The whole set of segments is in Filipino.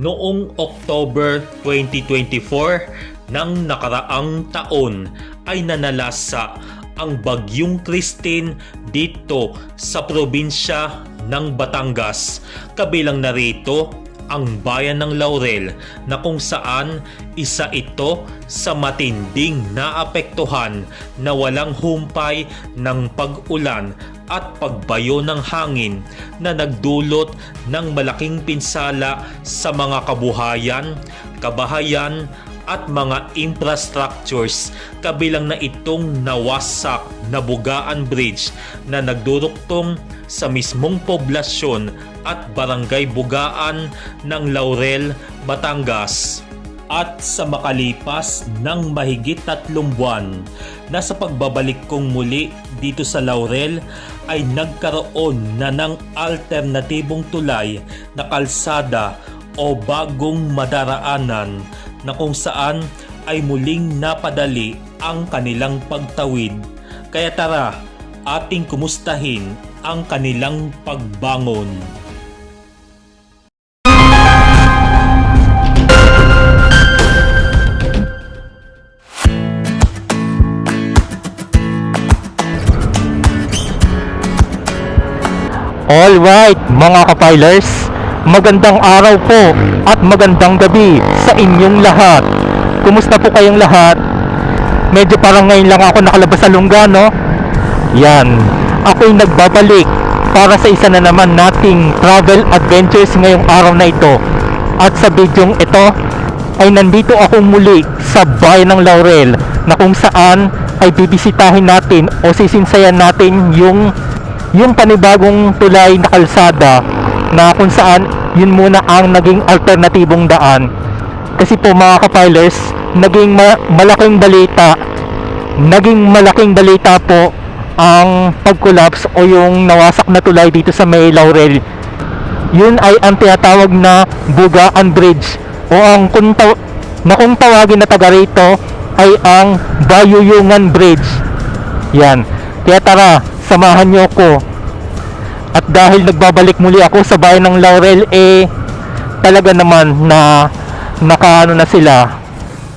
Noong October 2024 ng nakaraang taon ay nanalasa ang bagyong Christine dito sa probinsya ng Batangas. Kabilang narito ang bayan ng Laurel na kung saan isa ito sa matinding naapektuhan na walang humpay ng pag-ulan at pagbayo ng hangin na nagdulot ng malaking pinsala sa mga kabuhayan, kabahayan at mga infrastructures kabilang na itong nawasak na Bugaan Bridge na nagduruktong sa mismong poblasyon at barangay Bugaan ng Laurel, Batangas. At sa makalipas ng mahigit tatlong buwan na sa pagbabalik kong muli dito sa Laurel ay nagkaroon na ng alternatibong tulay na kalsada o bagong madaraanan na kung saan ay muling napadali ang kanilang pagtawid. Kaya tara, ating kumustahin ang kanilang pagbangon. Alright, mga kapilers, magandang araw po at magandang gabi sa inyong lahat. Kumusta po kayong lahat? Medyo parang ngayon lang ako nakalabas sa lungga, no? Yan, ako'y nagbabalik para sa isa na naman nating travel adventures ngayong araw na ito. At sa bidyong ito, ay nandito ako muli sa bayan ng Laurel na kung saan ay bibisitahin natin o sisinsayan natin yung yung panibagong tulay na kalsada na kung saan yun muna ang naging alternatibong daan. Kasi po mga kapilers naging ma- malaking balita naging malaking balita po ang pag-collapse o yung nawasak na tulay dito sa May Laurel. Yun ay ang tinatawag na Bugaan Bridge o ang kung, taw- na kung tawagin na taga rito ay ang Bayuyungan Bridge. Yan. Kaya tara samahan nyo ko at dahil nagbabalik muli ako sa bayan ng Laurel eh talaga naman na nakaano na sila.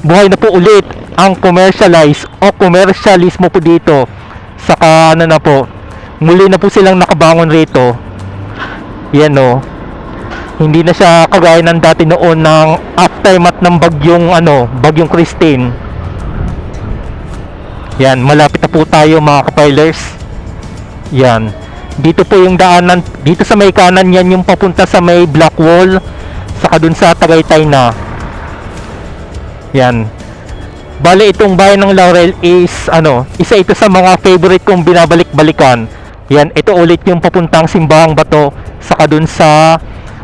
Buhay na po ulit ang commercialize o commercialismo po dito. Saka ano na po muli na po silang nakabangon rito. Yan o hindi na siya kagaya ng dati noon ng aftermath ng bagyong ano bagyong Christine. Yan malapit na po tayo mga kapilers yan dito po yung daanan dito sa may kanan yan yung papunta sa may black wall saka dun sa Tagaytay na. Yan. Bale itong bayan ng Laurel is ano isa ito sa mga favorite kong binabalik-balikan. Yan ito ulit yung papuntang simbahang bato saka dun sa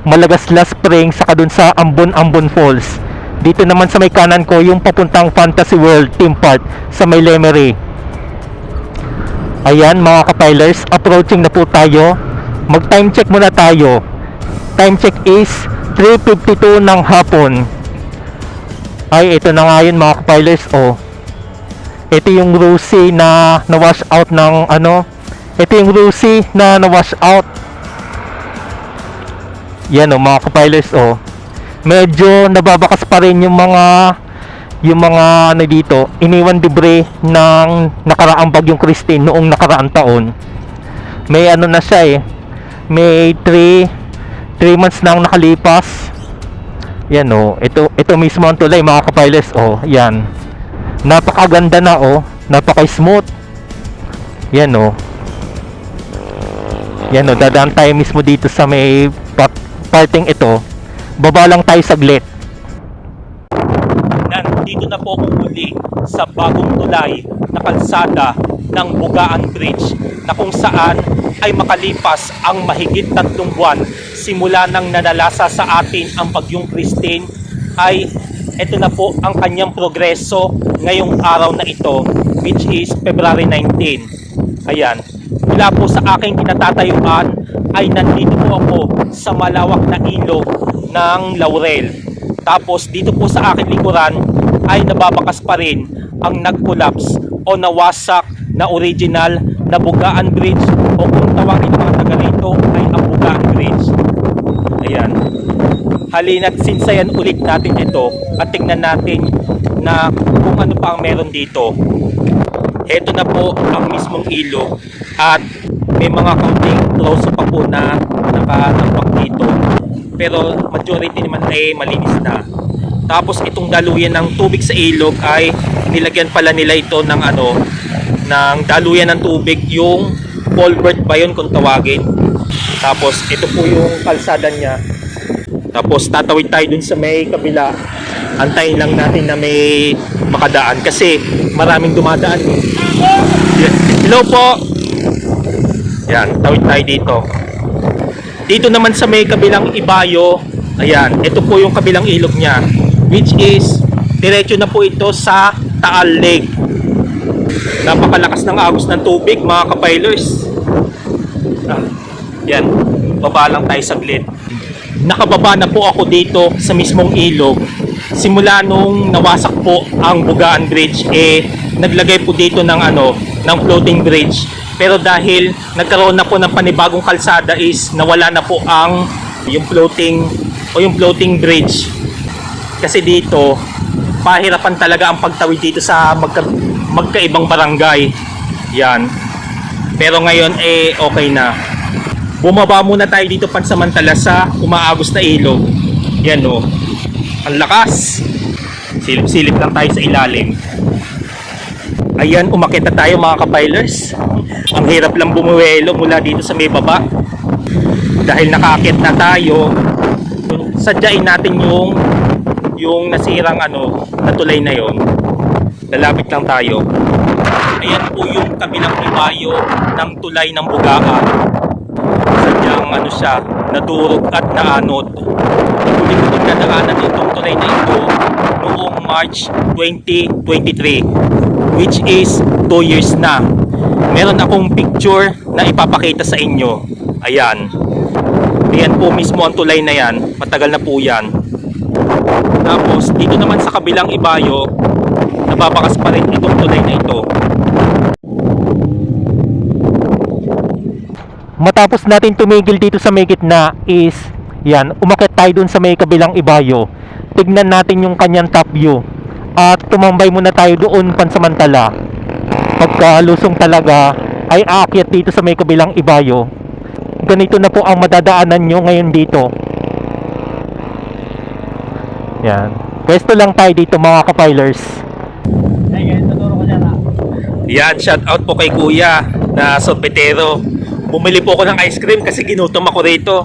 Malagasla Spring saka dun sa Ambon Ambon Falls. Dito naman sa may kanan ko yung papuntang Fantasy World Theme Park sa may Lemery Ayan mga kapilers, approaching na po tayo. Mag time check muna tayo. Time check is 3.52 ng hapon. Ay, ito na nga yun mga kapilers. Oh. Ito yung Rusi na na-wash out ng ano. Ito yung Rusi na na-wash out. Yan oh mga kapilers oh. Medyo nababakas pa rin yung mga yung mga ano dito, iniwan debris ng nakaraang bagyong Christine noong nakaraang taon. May ano na siya eh. May 3 3 months na nakalipas. Yan oh, ito ito mismo ang tulay mga kapilers oh, yan. Napakaganda na oh, napaka-smooth. Yan oh. Yan oh, dadaan tayo mismo dito sa may part- parting ito. Baba lang tayo saglit. Nandito na po ako muli sa bagong tulay na kalsada ng Bugaan Bridge na kung saan ay makalipas ang mahigit tatlong buwan simula nang nanalasa sa atin ang bagyong Christine ay ito na po ang kanyang progreso ngayong araw na ito which is February 19. Ayan. Mula po sa aking kinatatayuan ay nandito po ako sa malawak na ilog ng Laurel. Tapos dito po sa aking likuran ay nababakas pa rin ang nag-collapse o nawasak na original na Bugaan Bridge o kung tawagin mga taga rito ay ang Bugaan Bridge. Ayan. halina't sinsayan ulit natin ito at tingnan natin na kung ano pa ang meron dito. Ito na po ang mismong ilog at may mga kaunting troso pa po na nakalambak dito. Pero majority naman ay malinis na. Tapos itong daluyan ng tubig sa ilog ay nilagyan pala nila ito ng ano, ng daluyan ng tubig yung culvert ba yun kung tawagin. Tapos ito po yung kalsada niya. Tapos tatawid tayo dun sa may kabila. Antayin lang natin na may makadaan kasi maraming dumadaan. Hello po. Yan, tawid tayo dito. Dito naman sa may kabilang ibayo, ayan, ito po yung kabilang ilog niya. Which is, diretso na po ito sa Taal Lake. Napakalakas ng agos ng tubig, mga kapailers. Ah, yan, baba lang tayo saglit. Nakababa na po ako dito sa mismong ilog. Simula nung nawasak po ang Bugaan Bridge, eh, naglagay po dito ng ano, ng floating bridge. Pero dahil nagkaroon na po ng panibagong kalsada is nawala na po ang yung floating o yung floating bridge. Kasi dito, pahirapan talaga ang pagtawid dito sa magka, magkaibang barangay. Yan. Pero ngayon eh okay na. Bumaba muna tayo dito pansamantala sa umaagos na ilog. Yan o. Ang lakas. Silip-silip lang tayo sa ilalim. Ayan, umakit tayo mga kapailers. Ang hirap lang bumuwelo mula dito sa may baba. Dahil nakakit na tayo, sadyain natin yung yung nasirang ano, na tulay na yon. Lalapit lang tayo. Ayan po yung kabilang ibayo ng tulay ng Bugaan. Sadyang ano siya, nadurog at naanod. Huli ko pagdadaanan itong tulay na ito noong March 2023 which is 2 years na. Meron akong picture na ipapakita sa inyo. Ayan. Ayan po mismo ang tulay na yan. Matagal na po yan. Tapos dito naman sa kabilang ibayo, nababakas pa rin itong tulay na ito. Matapos natin tumigil dito sa may gitna is, yan, umakit tayo dun sa may kabilang ibayo. Tignan natin yung kanyang top view. At tumambay muna tayo doon pansamantala. Pagka lusong talaga, ay aakyat dito sa may kabilang ibayo. Ganito na po ang madadaanan nyo ngayon dito. Yan. Pwesto lang tayo dito mga kapilers. Yan, shout out po kay Kuya na sorbetero. Bumili po ako ng ice cream kasi ginutom ako rito.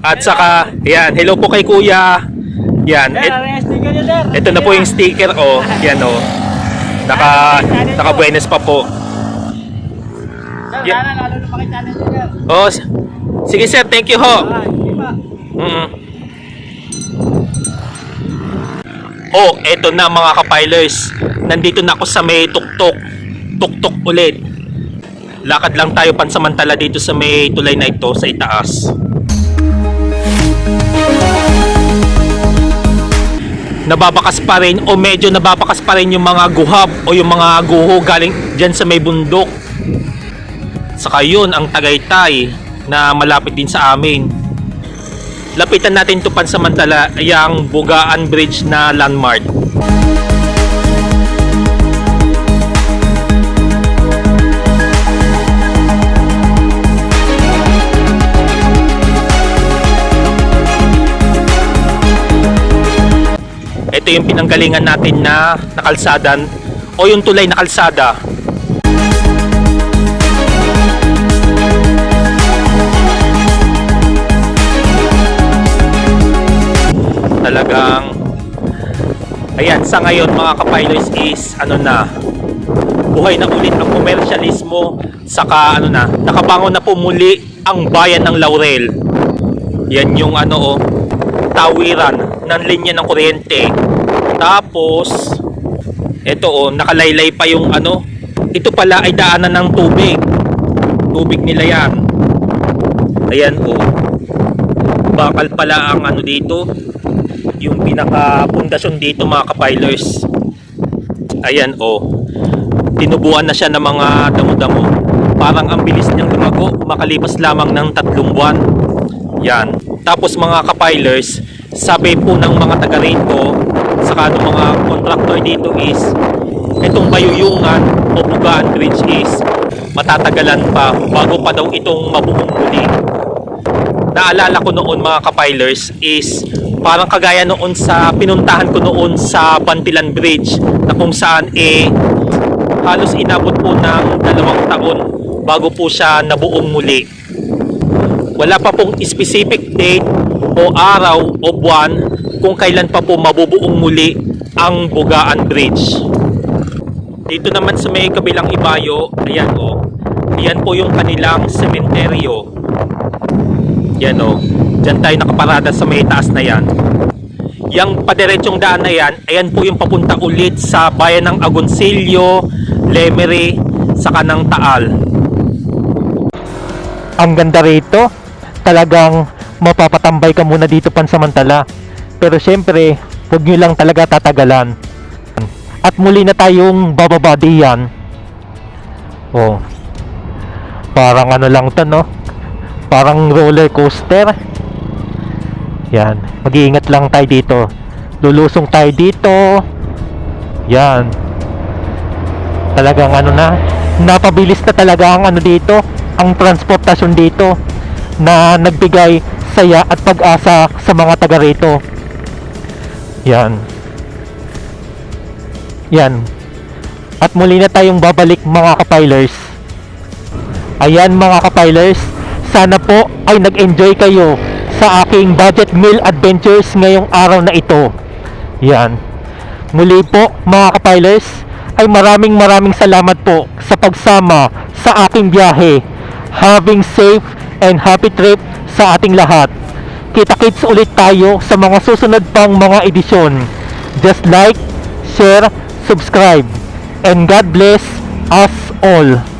At saka, yan, hello po kay Kuya. Yan, et, ito na po yung sticker, oh. Yan, oh. Naka, naka buenas pa po. Yeah. Oh, s- sige sir, thank you ho. Mm. Oh, eto na mga kapilers. Nandito na ako sa may tuktok. Tuktok ulit. Lakad lang tayo pansamantala dito sa may tulay na ito sa itaas. Nababakas pa rin o medyo nababakas pa rin yung mga guhab o yung mga guho galing dyan sa may bundok. Saka yun ang Tagaytay na malapit din sa amin. Lapitan natin ito pansamantala yung Bugaan Bridge na landmark. Ito yung pinanggalingan natin na nakalsadan o yung tulay na kalsada talagang ayan sa ngayon mga kapilers is ano na buhay na ulit ang komersyalismo saka ano na nakabangon na po muli ang bayan ng Laurel. Yan yung ano oh tawiran ng linya ng kuryente. Tapos ito oh nakalaylay pa yung ano ito pala ay daanan ng tubig. Tubig nila yan. Ayan oh. Bakal pala ang ano dito yung pinaka pundasyon dito mga kapilers ayan oh tinubuan na siya ng mga damo-damo. Parang ang bilis niyang lumago makalipas lamang ng tatlong buwan. Yan. Tapos mga kapilers sabi po ng mga taga rito, saka ng mga contractor dito is, itong bayuyungan o bugaan bridge is matatagalan pa bago pa daw itong mabuong muli. Naalala ko noon mga kapilers is parang kagaya noon sa pinuntahan ko noon sa Bantilan Bridge na kung saan eh halos inabot po ng dalawang taon bago po siya nabuong muli. Wala pa pong specific date o araw o buwan kung kailan pa po mabubuong muli ang Bugaan Bridge. Dito naman sa may kabilang ibayo, ayan o. Ayan po yung kanilang sementeryo. Yan o. Diyan tayo nakaparada sa may taas na yan. Yang padiretsyong daan na yan, ayan po yung papunta ulit sa bayan ng Agoncillo, Lemery, sa kanang Taal. Ang ganda rito, talagang mapapatambay ka muna dito pansamantala. Pero syempre, huwag nyo lang talaga tatagalan. At muli na tayong bababa diyan. Oh. Parang ano lang to, no? Parang roller coaster. Yan. Mag-iingat lang tayo dito. Lulusong tayo dito. Yan. Talagang ano na, napabilis na talaga ang ano dito, ang transportasyon dito na nagbigay saya at pag-asa sa mga taga rito. Yan. Yan. At muli na tayong babalik mga kapilers. Ayan mga kapilers, sana po ay nag-enjoy kayo sa aking budget meal adventures ngayong araw na ito. Yan. Muli po mga kapilers, ay maraming maraming salamat po sa pagsama sa aking biyahe. Having safe and happy trip sa ating lahat. Kita-kits ulit tayo sa mga susunod pang mga edisyon. Just like, share, subscribe. And God bless us all.